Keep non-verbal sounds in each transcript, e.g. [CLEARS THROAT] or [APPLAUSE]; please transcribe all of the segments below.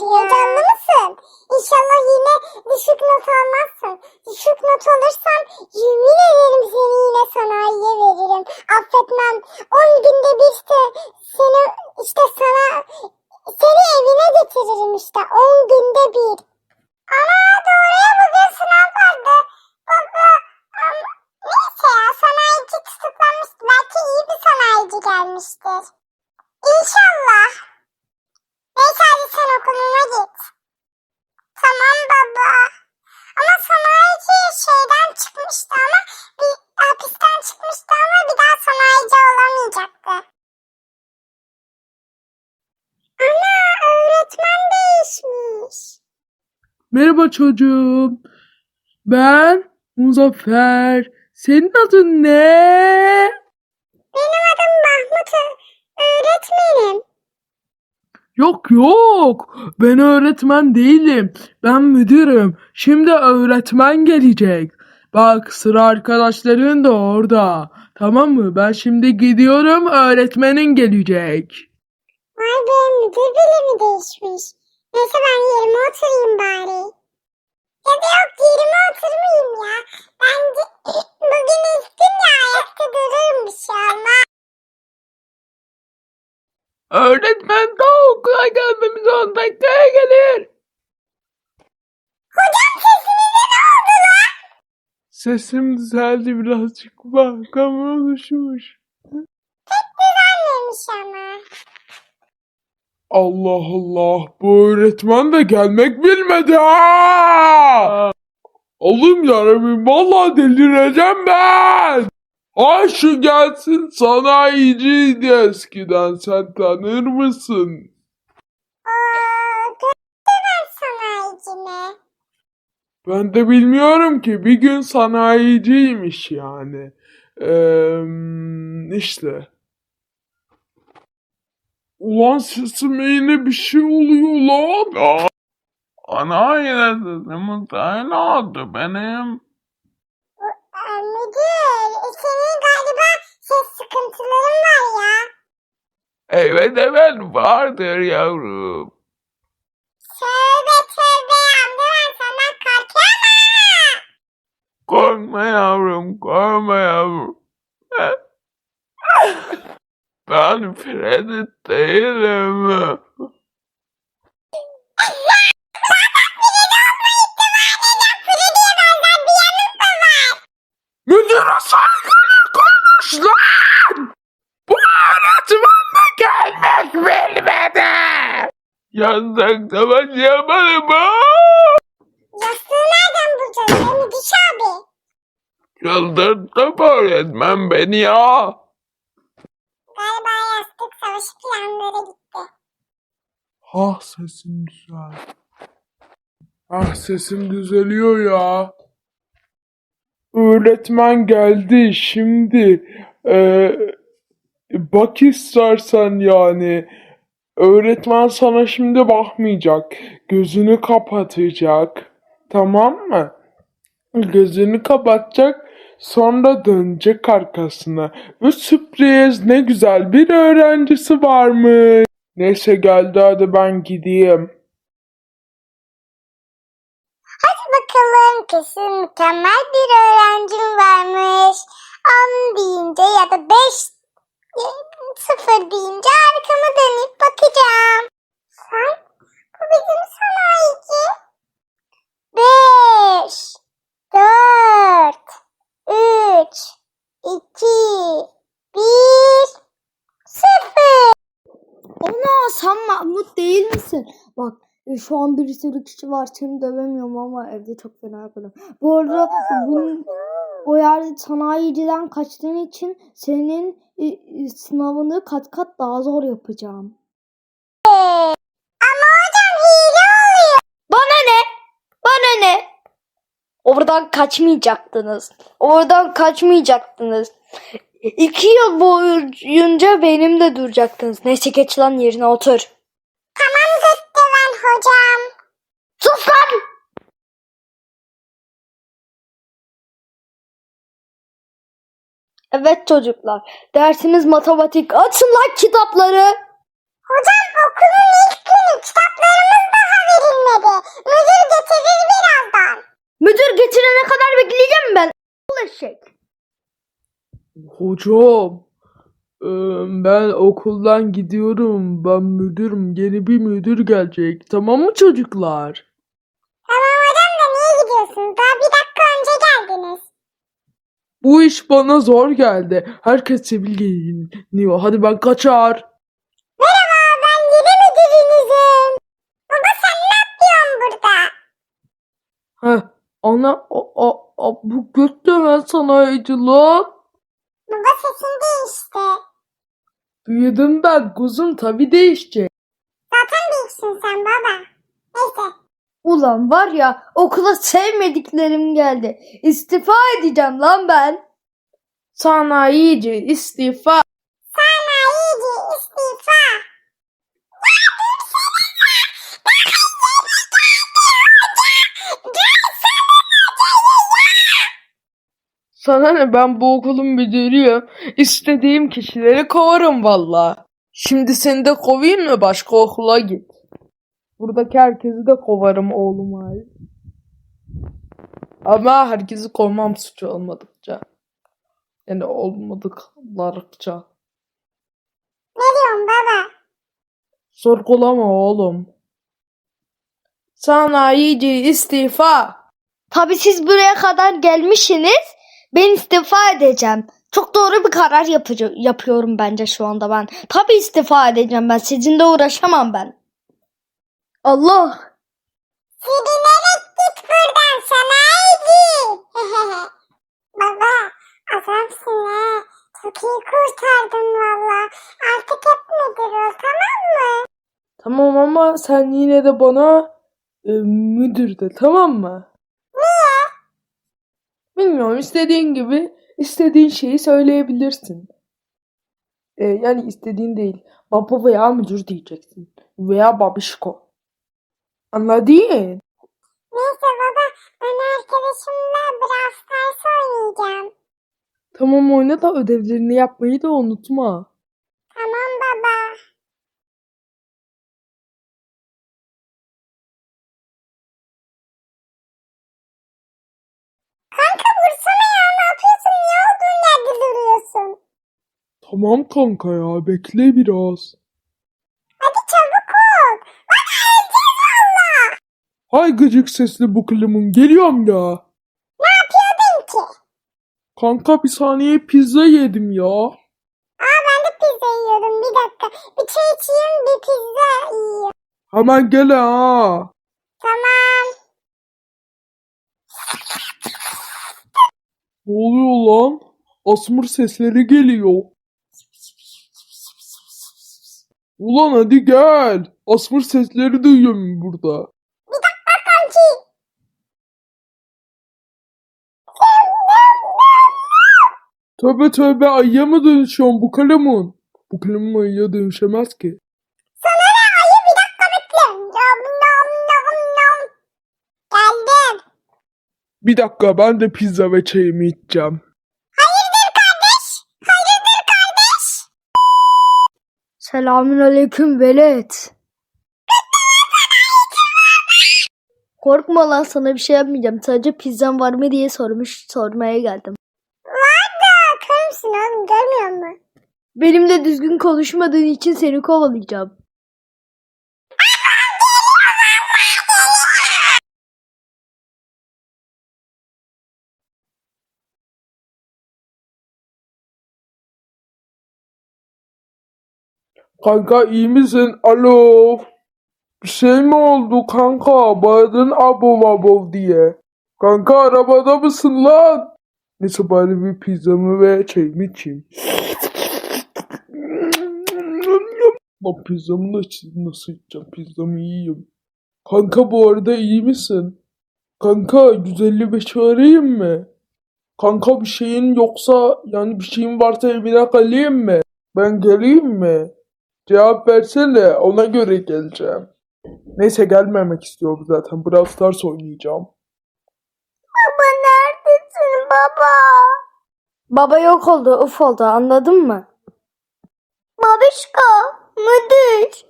Heyecanlı mısın? İnşallah yine düşük not almazsın. Düşük not alırsan yemin ederim seni yine sanayiye veririm. Affetmem. 10 günde bir de seni işte sana seni evine getiririm işte 10 günde bir. Ana doğru ya bugün sınav vardı. Baba am, neyse ya sanayici tutuklanmıştı. Belki iyi bir sanayici gelmiştir. İnşallah. Neyse hadi sen okuluna git. Tamam baba. Ama sanayici şeyden çıkmıştı ama bir hapisten çıkmıştı ama bir daha sanayici olamayacaktı. Ana öğretmen değişmiş. Merhaba çocuğum. Ben Muzaffer. Senin adın ne? Benim adım Mahmut Ö- öğretmenim. Yok yok. Ben öğretmen değilim. Ben müdürüm. Şimdi öğretmen gelecek. Bak sıra arkadaşların da orada. Tamam mı? Ben şimdi gidiyorum. Öğretmenin gelecek. Vay be müdür bile mi değişmiş? Neyse ben yerime oturayım bari. Ya da yok yerime oturmayayım ya. Ben de- [CLEARS THROAT] bugün üstün ya ayakta dururum bir şey olmaz. Öğretmen daha okula gelmemiz 10 dakikaya gelir. Hocam sesinize ne oldu lan? Sesim düzeldi birazcık. Bak ama oluşmuş. Düzenlemiş ama. Allah Allah bu öğretmen de gelmek bilmedi ha. Oğlum yarabbim vallahi delireceğim ben. Ay şu gelsin sanayiciydi eskiden sen tanır mısın? Aa, göster sanayicime. Ben de bilmiyorum ki bir gün sanayiciymiş yani. Eee işte. Ulan sesime yine bir şey oluyor lan. Ana yine sesimin ne oldu benim? Müdür senin galiba ses sıkıntıların var ya. Evet evet vardır yavrum. Tövbe tövbe amca ben senden korkuyorum. Korkma yavrum, korkma yavrum. Ben Freddy değilim. Freddy'ye benzer bir yanın da var. Müdüre saygılı konuş lan! Bu öğretmen de gelmek bilmedi. Yazdıkta ben yapmadım ha! Yastığı nereden bulacağız be Müdüş abi? Çıldırttı bu öğretmen beni ya. Galiba yastık savaşı planları gitti. Ah sesim güzel. Ah sesim düzeliyor ya. Öğretmen geldi şimdi. Ee, bak istersen yani. Öğretmen sana şimdi bakmayacak. Gözünü kapatacak. Tamam mı? Gözünü kapatacak. Sonra dönecek arkasına. Ve sürpriz ne güzel bir öğrencisi varmış. Neyse geldi hadi ben gideyim. Hadi bakalım kesin mükemmel bir öğrencim varmış. 10 deyince ya da 5 sıfır deyince arkamı dönüp bakacağım. Sen? Bu bizim sanayici. 5 4 3 2 1 0 Ana sen Mahmut değil misin? Bak şu an bir sürü kişi var seni dövemiyorum ama evde çok fena yaparım. Bu arada bunun, o yerde sanayiciden kaçtığın için senin e, e, sınavını kat kat daha zor yapacağım. Ama hocam hile oluyor. Bana ne? Bana ne? Oradan kaçmayacaktınız. Oradan kaçmayacaktınız. İki yıl boyunca benim de duracaktınız. Neyse geç lan yerine otur hocam. Sus lan! Evet çocuklar, dersimiz matematik. Açın lan kitapları. Hocam okulun ilk günü kitaplarımız daha verilmedi. Müdür getirir birazdan. Müdür getirene kadar bekleyeceğim ben. Ulaşık. Hocam okuldan gidiyorum. Ben müdürüm. Yeni bir müdür gelecek. Tamam mı çocuklar? Tamam hocam da niye gidiyorsunuz? Daha bir dakika önce geldiniz. Bu iş bana zor geldi. Herkes sivil giyiniyor. Hadi ben kaçar. Merhaba ben yeni müdürünüzüm. Baba sen ne yapıyorsun burada? Heh, ana, a, a, a, bu götleme sanayici lan. Baba sesin değişti. Büyüdüm ben kuzum tabii değişecek. Zaten büyüksün sen baba. Neyse. Ulan var ya okula sevmediklerim geldi. İstifa edeceğim lan ben. Sanayici istifa. Sana ne ben bu okulun müdürüyüm. İstediğim kişileri kovarım valla. Şimdi seni de kovayım mı başka okula git. Buradaki herkesi de kovarım oğlum ay. Ama herkesi kovmam suç olmadıkça. Yani olmadıklarıkça. Ne diyorsun baba? Sorgulama oğlum. Sanayici istifa. Tabii siz buraya kadar gelmişsiniz. Ben istifa edeceğim. Çok doğru bir karar yapıcı, yapıyorum bence şu anda ben. Tabii istifa edeceğim ben. Sizinle uğraşamam ben. Allah. Sürünerek git buradan sanayici. [LAUGHS] baba adamsın ha. Çok iyi kurtardın valla. Artık hep müdür ol tamam mı? Tamam ama sen yine de bana e, müdür de tamam mı? Bilmiyorum istediğin gibi istediğin şeyi söyleyebilirsin. E, yani istediğin değil. Baba veya müdür diyeceksin. Veya babişko. Anladın? Neyse baba ben arkadaşımla Brawl Stars oynayacağım. Tamam oyna da ödevlerini yapmayı da unutma. Tamam baba. Kanka vursana ya ne yapıyorsun? Niye olduğun yerde duruyorsun? Tamam kanka ya bekle biraz. Hadi çabuk ol. Lan öleceğiz valla. Hay gıcık sesli bu kılımın geliyorum ya. Ne yapıyordun ki? Kanka bir saniye pizza yedim ya. Aa ben de pizza yiyordum bir dakika. Bir çay içeyim bir pizza yiyeyim. Hemen gel ha. Tamam. Ne oluyor lan? Asmır sesleri geliyor. Ulan hadi gel. Asmır sesleri duyuyorum burada. Bak kanki. Tövbe tövbe ayıya mı dönüşüyorsun bu kalemun? Bu kalemun ayıya dönüşemez ki. Sana ne ayı bir dakika bekle. Nom nom nom nom. Geldim. Bir dakika ben de pizza ve çayımı içeceğim. Selamün aleyküm velet. Korkma lan sana bir şey yapmayacağım. Sadece pizzam var mı diye sormuş sormaya geldim. Var da kör müsün oğlum görmüyor musun? Benimle düzgün konuşmadığın için seni kovalayacağım. Kanka iyi misin? Alo. Bir şey mi oldu kanka? Bağırdın abov abov diye. Kanka arabada mısın lan? Neyse bari bir pizzamı ve çayımı içeyim. Lan pizzamı içeyim. Nasıl içeceğim? Pizzamı yiyeyim. Kanka bu arada iyi misin? Kanka 155'i arayayım mı? Kanka bir şeyin yoksa yani bir şeyin varsa evine kalayım mı? Ben geleyim mi? Cevap versene ona göre geleceğim. Neyse gelmemek istiyorum zaten. Brawl Stars oynayacağım. Baba neredesin baba? Baba yok oldu, uf oldu anladın mı? Babişko, müdür.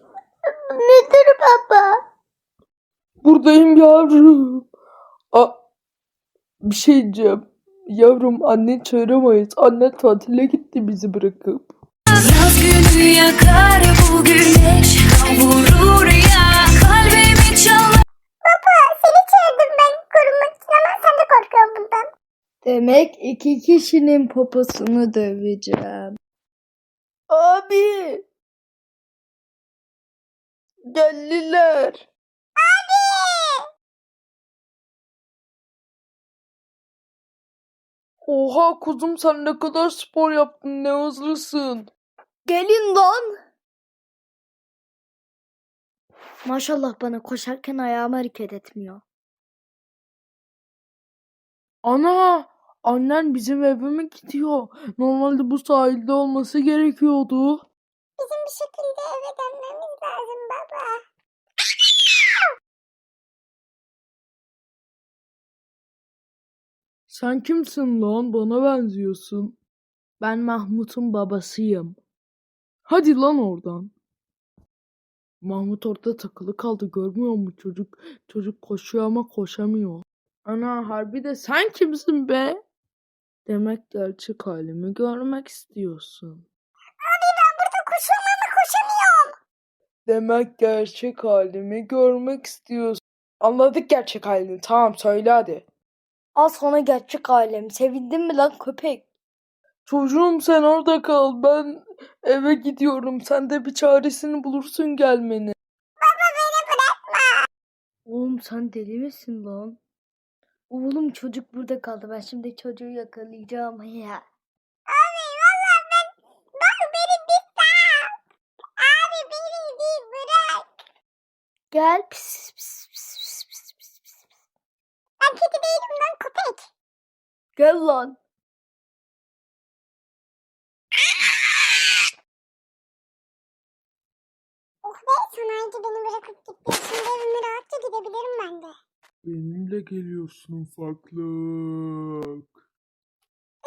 Müdür baba. Buradayım yavrum. A bir şey diyeceğim. Yavrum anne çağıramayız. Anne tatile gitti bizi bırakıp. Yakar bu güneş Kavurur ya kalbimi çalar Baba seni çağırdım ben korumak için ama sen de korkuyorsun bundan. Demek iki kişinin poposunu döveceğim. Abi. Geldiler. Oha kuzum sen ne kadar spor yaptın ne hızlısın. Gelin lan. Maşallah bana koşarken ayağım hareket etmiyor. Ana annen bizim eve mi gidiyor? Normalde bu sahilde olması gerekiyordu. Bizim bir şekilde eve dönmemiz lazım baba. Sen kimsin lan? Bana benziyorsun. Ben Mahmut'un babasıyım. Hadi lan oradan. Mahmut orada takılı kaldı görmüyor mu çocuk? Çocuk koşuyor ama koşamıyor. Ana harbi de sen kimsin be? Demek gerçek halimi görmek istiyorsun. Burada koşuyorum ama koşamıyorum. Demek gerçek halimi görmek istiyorsun. Anladık gerçek halini. Tamam söyle hadi. Al sana gerçek alem. Sevindin mi lan köpek? Çocuğum sen orada kal. Ben eve gidiyorum. Sen de bir çaresini bulursun gelmeni. Oğlum sen deli misin lan? Oğlum çocuk burada kaldı. Ben şimdi çocuğu yakalayacağım [LAUGHS] ya. Abi valla ben bak beni bir sal. Abi beni bir bırak. Gel. Pis, pis, pis, pis, pis, pis, pis. Ben kedi değilim lan köpek. Gel lan. Be sanayici beni bırakıp gitti. Şimdi evime rahatça gidebilirim ben de. Benimle geliyorsun ufaklık.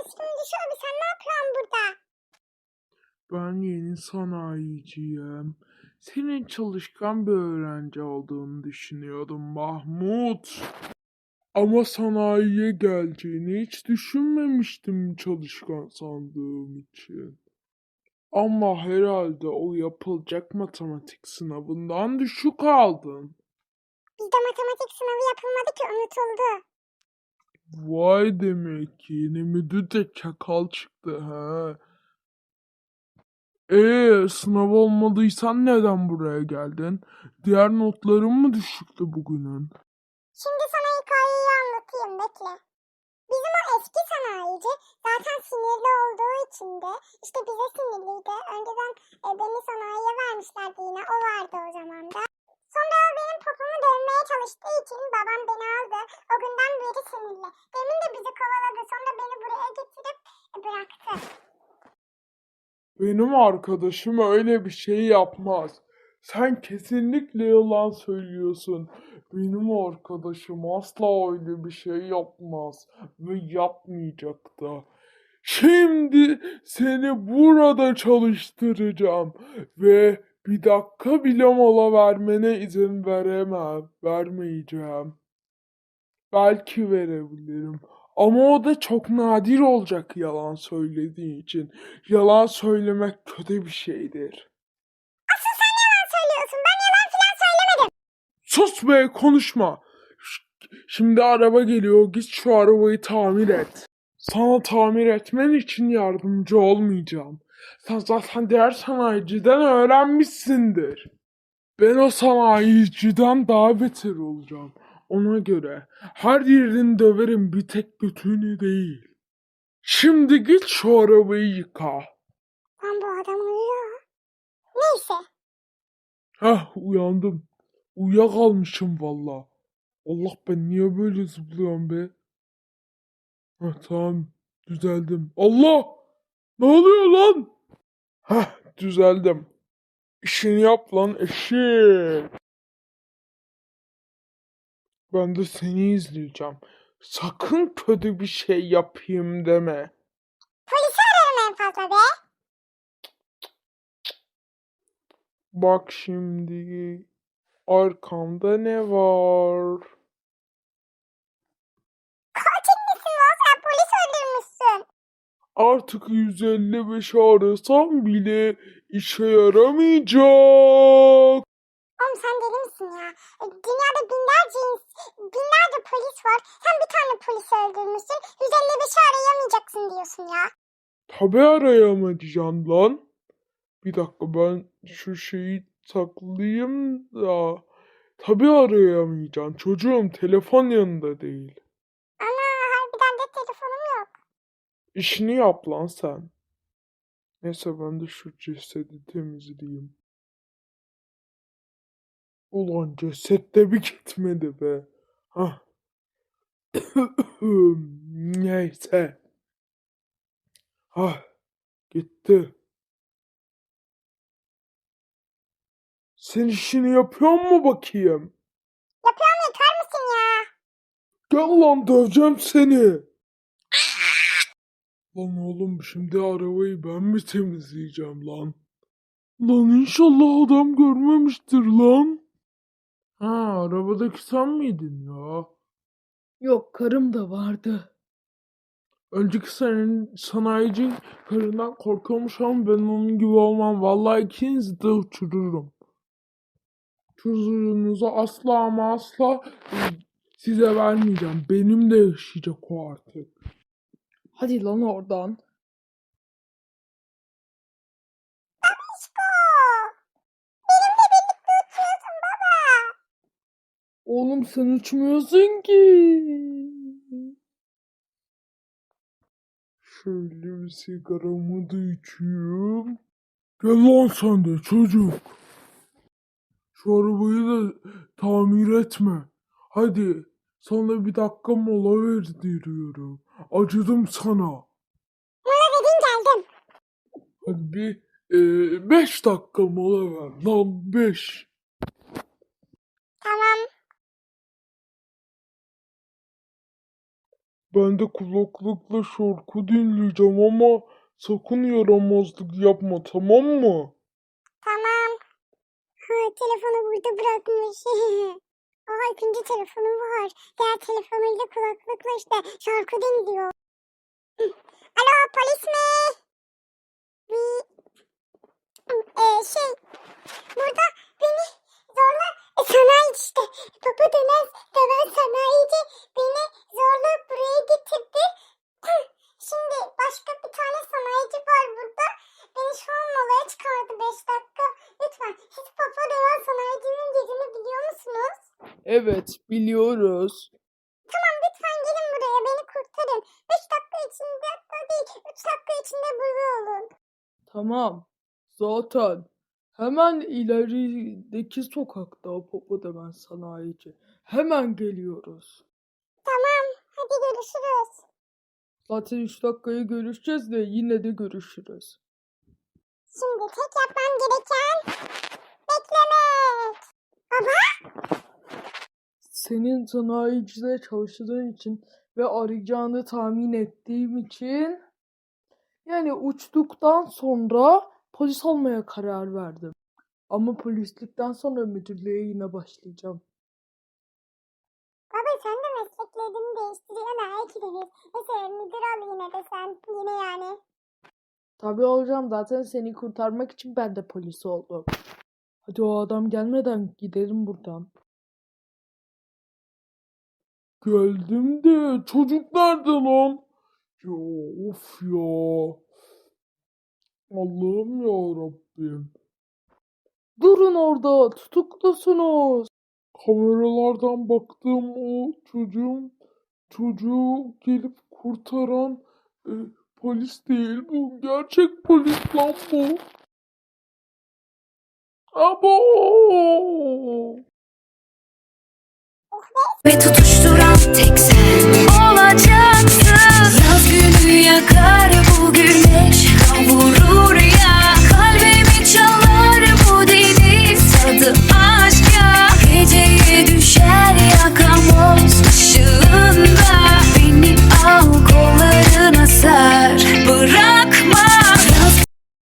Şimdi şu abi sen ne yapıyorsun burada? Ben yeni sanayiciyim. Senin çalışkan bir öğrenci olduğunu düşünüyordum Mahmut. Ama sanayiye geleceğini hiç düşünmemiştim çalışkan sandığım için. Ama herhalde o yapılacak matematik sınavından düşük aldın. Bizde matematik sınavı yapılmadı ki unutuldu. Vay demek ki yeni müdür de çakal çıktı ha. Ee, sınav olmadıysan neden buraya geldin? Diğer notların mı düşüktü bugünün? Şimdi sana hikayeyi anlatayım bekle. Eski sanayici zaten sinirli olduğu için de işte bize sinirliydi. Önceden e, beni sanayiye vermişlerdi yine o vardı o zaman da. Sonra o benim popomu dövmeye çalıştığı için babam beni aldı. O günden beri sinirli. Demin de bizi kovaladı sonra beni buraya getirip e, bıraktı. Benim arkadaşım öyle bir şey yapmaz. Sen kesinlikle yalan söylüyorsun. Benim arkadaşım asla öyle bir şey yapmaz ve yapmayacak da. Şimdi seni burada çalıştıracağım ve bir dakika bile mola vermene izin veremem, vermeyeceğim. Belki verebilirim. Ama o da çok nadir olacak yalan söylediğin için. Yalan söylemek kötü bir şeydir. Asıl sen yalan söylüyorsun. Ben yalan falan söylemedim. Sus be konuşma. Şimdi araba geliyor. Git şu arabayı tamir et. Sana tamir etmen için yardımcı olmayacağım. Sen zaten diğer sanayiciden öğrenmişsindir. Ben o sanayiciden daha beter olacağım. Ona göre her yerini döverim bir tek götünü değil. Şimdi git şu arabayı yıka. Lan bu adam uyuyor. Neyse. Heh uyandım. Uyuyakalmışım valla. Allah ben niye böyle zıplıyorum be? Heh tamam düzeldim. Allah! Ne oluyor lan? Heh düzeldim. İşini yap lan eşek. Ben de seni izleyeceğim. Sakın kötü bir şey yapayım deme. Polisi ararım en fazla be. Bak şimdi arkamda ne var? Katil misin lan sen? Polis Artık 155 arasam bile işe yaramayacak. Oğlum sen deli misin ya? E, Dünyada binlerce ins- binlerce polis var. Sen bir tane polisi öldürmüşsün. 155'i arayamayacaksın diyorsun ya. Tabi arayamayacağım lan. Bir dakika ben şu şeyi saklayayım da. Tabi arayamayacağım. Çocuğum telefon yanında değil. Ana harbiden de telefonum yok. İşini yap lan sen. Neyse ben de şu cesedi temizleyeyim. Ulan ceset de bir gitmedi be. Hah. [COUGHS] Neyse. Hah. Gitti. Sen işini yapıyor mu bakayım? Yapıyorum yeter misin ya? Gel lan döveceğim seni. Lan oğlum şimdi arabayı ben mi temizleyeceğim lan? Lan inşallah adam görmemiştir lan. Ha arabadaki sen miydin ya? Yok karım da vardı. Önceki senin sanayici karından korkuyormuş ama ben onun gibi olmam. Vallahi ikinizi de uçururum. Çocuğunuzu asla ama asla e, size vermeyeceğim. Benim de yaşayacak o artık. Hadi lan oradan. Aşko. Benimle birlikte uçuyorsun baba. Oğlum sen uçmuyorsun ki. Şöyle bir sigaramı da içeyim. Gel lan sen de çocuk. Şu arabayı da tamir etme. Hadi sana bir dakika mola verdiriyorum. Acıdım sana. Mola dedin geldim. Hadi bir e, beş dakika mola ver lan beş. Tamam. Ben de kulaklıkla şarkı dinleyeceğim ama sakın yaramazlık yapma tamam mı? Telefonu burada bırakmış. [LAUGHS] Aa ikinci telefonu var. Diğer telefonuyla kulaklıkla işte şarkı dinliyor. [LAUGHS] Alo polis mi? Bir e, şey burada beni zorla e, sanayici işte. Baba dönen dönen sanayici beni zorla buraya getirdi. [LAUGHS] Şimdi başka bir tane sanayici var burada. Beni şu an molaya çıkardı 5 dakika. Lütfen siz Papa Döven sanayicinin yerini biliyor musunuz? Evet biliyoruz. Tamam lütfen gelin buraya beni kurtarın. 5 dakika içinde hatta değil 3 dakika içinde burada olun. Tamam. Zaten hemen ilerideki sokakta Popodaman sanayici. Hemen geliyoruz. Tamam hadi görüşürüz. Zaten 3 dakikaya görüşeceğiz de yine de görüşürüz. Şimdi tek yapmam gereken beklemek. Baba Senin sanayicide çalıştığın için ve arayacağını tahmin ettiğim için yani uçtuktan sonra polis olmaya karar verdim. Ama polislikten sonra müdürlüğe yine başlayacağım. baba sen de değiştiriyorsun ha ikiniz. Mesela müdür ol yine de sen yine yani. Tabii olacağım zaten seni kurtarmak için ben de polis oldum. Hadi o adam gelmeden gidelim buradan. Geldim de çocuk nerede lan? Ya of ya. Allah'ım ya Rabbim. Durun orada tutuklusunuz. Kameralardan baktığım o çocuğun çocuğu gelip kurtaran e, polis değil bu. Gerçek polis lan bu. Abo! Ve tutuşturan tek sen Olacak